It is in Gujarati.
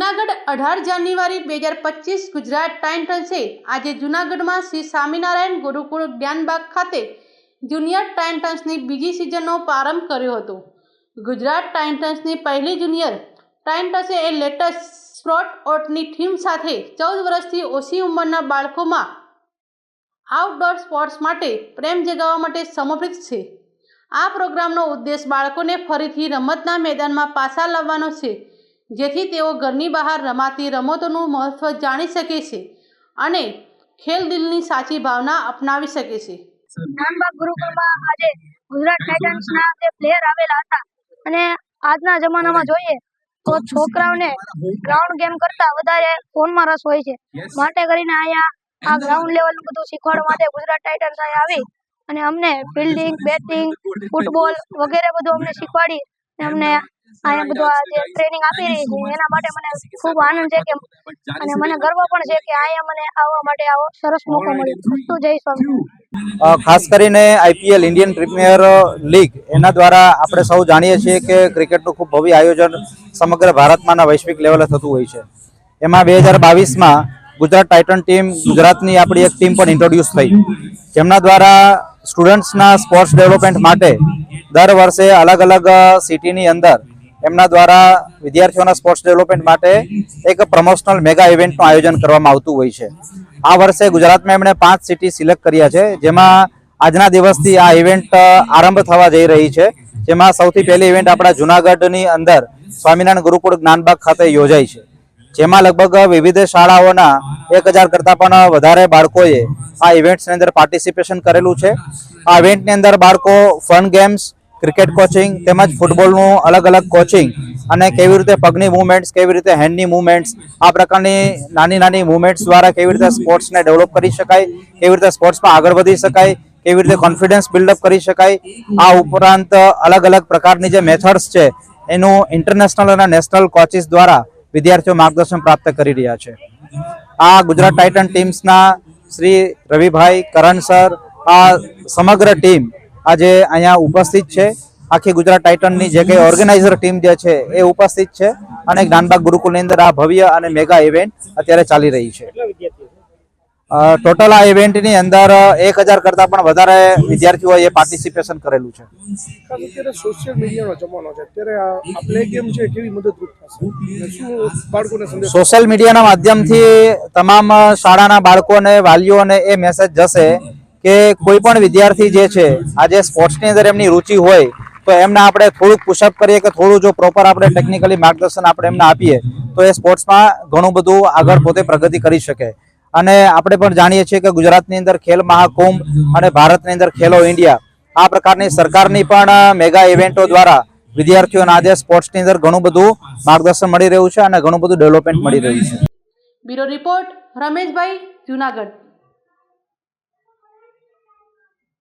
અઢાર જાન્યુઆરી બે હજાર પચીસ ગુજરાત ટાઇટન્સે આજે જુનાગઢમાં શ્રી સ્વામિનારાયણ ગુરુકુળ જ્ઞાનબાગ ખાતે જુનિયર ટાઇટન્સની બીજી સિઝનનો પ્રારંભ કર્યો હતો. ગુજરાત ટાઇટન્સની પહેલી જુનિયર ટાઇટન્સે એ લેટેસ્ટ સ્પોર્ટ ઓટની થીમ સાથે ચૌદ વર્ષથી ઓછી ઉંમરના બાળકોમાં આઉટડોર સ્પોર્ટ્સ માટે પ્રેમ જગાવવા માટે સમર્પિત છે. આ પ્રોગ્રામનો ઉદ્દેશ બાળકોને ફરીથી રમતના મેદાનમાં પાછા લાવવાનો છે. જેથી તેઓ ઘરની બહાર રમાતી રમતોનું મહત્ત્વ જાણી શકે છે અને ખેલ દિલની સાચી ભાવના અપનાવી શકે છે. નાનબાગ ગુરુકુળમાં આજે ગુજરાત ટાઇટન્સના જે પ્લેયર આવેલા હતા અને આજના જમાનામાં જોઈએ તો છોકરાઓને ગ્રાઉન્ડ ગેમ કરતા વધારે ફોનમાં રસ હોય છે. માટે કરીને અહીંયા આ ગ્રાઉન્ડ લેવલનું બધું શીખવાડવા માટે ગુજરાત ટાઇટન્સ અહીંયા આવી અને અમને ફિલ્ડિંગ બેટિંગ ફૂટબોલ વગેરે બધું અમને શીખવાડી અને અમને અહીંયા બધું આ જે ટ્રેનિંગ આપી રહી છે એના માટે મને ખૂબ આનંદ છે કે અને મને ગર્વ પણ છે કે અહીંયા મને આવવા માટે આવો સરસ મોકો મળ્યો. તો જય સ્વામી. ખાસ કરીને આઈપીએલ ઇન્ડિયન પ્રીમિયર લીગ એના દ્વારા આપણે સૌ જાણીએ છીએ કે ક્રિકેટનું ખૂબ ભવ્ય આયોજન સમગ્ર ભારતમાં વૈશ્વિક લેવલે થતું હોય છે. એમાં બે હજાર બાવીસમાં ગુજરાત ટાઇટન ટીમ ગુજરાતની આપણી એક ટીમ પણ ઇન્ટ્રોડ્યુસ થઈ. જેમના દ્વારા સ્ટુડન્ટ્સના સ્પોર્ટ્સ ડેવલપમેન્ટ માટે દર વર્ષે અલગ અલગ સિટીની અંદર એમના દ્વારા વિદ્યાર્થીઓના સ્પોર્ટ્સ ડેવલપમેન્ટ માટે એક પ્રમોશનલ મેગા ઇવેન્ટનું આયોજન કરવામાં આવતું હોય છે. આ વર્ષે ગુજરાતમાં એમણે પાંચ સિટી સિલેક્ટ કર્યા છે, જેમાં આજના દિવસથી આ ઇવેન્ટ આરંભ થવા જઈ રહી છે, જેમાં સૌથી પહેલી ઇવેન્ટ આપણા જુનાગઢની અંદર સ્વામિનારાયણ ગુરુકુળ જ્ઞાનબાગ ખાતે યોજાઈ છે. જેમાં લગભગ વિવિધ શાળાઓના એક હજાર કરતાં પણ વધારે બાળકોએ આ ઇવેન્ટ્સની અંદર પાર્ટિસિપેશન કરેલું છે. આ ઇવેન્ટની અંદર બાળકો ફન ગેમ્સ ક્રિકેટ કોચિંગ તેમજ ફૂટબોલનું અલગ અલગ કોચિંગ અને કેવી રીતે પગની મૂવમેન્ટ્સ કેવી રીતે હેન્ડની મૂવમેન્ટ્સ આ પ્રકારની નાની નાની મૂવમેન્ટ્સ દ્વારા કેવી રીતે સ્પોર્ટ્સને ડેવલપ કરી શકાય, કેવી રીતે સ્પોર્ટ્સમાં આગળ વધી શકાય, કેવી રીતે કોન્ફિડન્સ બિલ્ડઅપ કરી શકાય, આ ઉપરાંત અલગ અલગ પ્રકારની જે મેથડ્સ છે, એનું ઇન્ટરનેશનલ અને નેશનલ કોચિસ દ્વારા વિદ્યાર્થીઓ માર્ગદર્શન પ્રાપ્ત કરી રહ્યા છે. આ ગુજરાત ટાઇટન ટીમ્સના શ્રી રવિભાઈ કરણ સર, આ સમગ્ર ટીમ આજે અહીંયા ઉપસ્થિત છે. આખી ગુજરાત ટાઇટનની જે કંઈ ઓર્ગેનાઇઝર ટીમ જે છે એ ઉપસ્થિત છે અને જ્ઞાનબાગ ગુરુકુલની અંદર આ ભવ્ય અને મેગા ઇવેન્ટ અત્યારે ચાલી રહી છે. ટોટલ આ ઇવેન્ટની અંદર એક હજાર કરતાં પણ વધારે વિદ્યાર્થીઓએ પાર્ટિસિપેશન કરેલું છે. અત્યારે સોશિયલ મીડિયાનો જમાનો છે. અત્યારે આ આ પ્લે ગેમ છે કેવી મદદરૂપ થશે? અને શું બાળકોને સંદેશ સોશિયલ મીડિયાના માધ્યમથી તમામ શાળાના બાળકોને વાલીઓને એ મેસેજ જશે કે કોઈ પણ વિદ્યાર્થી જે છે આજે સ્પોર્ટ્સની અંદર એમની રુચિ હોય, તો એમને આપણે થોડુંક પુશઅપ કરીએ કે થોડું જો પ્રોપર આપણે ટેકનિકલી માર્ગદર્શન આપણે એમને આપીએ, તો એ સ્પોર્ટ્સમાં ઘણું બધું આગળ પોતે પ્રગતિ કરી શકે. અને આપણે પણ જાણીએ છીએ કે ગુજરાતની અંદર ખેલ મહાકુંભ અને ભારતની અંદર ખેલો ઇન્ડિયા, આ પ્રકારની સરકારની પણ મેગા ઇવેન્ટો દ્વારા વિદ્યાર્થીઓને આજે સ્પોર્ટ્સની અંદર ઘણું બધું માર્ગદર્શન મળી રહ્યું છે અને ઘણું બધું ડેવલપમેન્ટ મળી રહ્યું છે. Bureau report Rameshbhai Junagadh.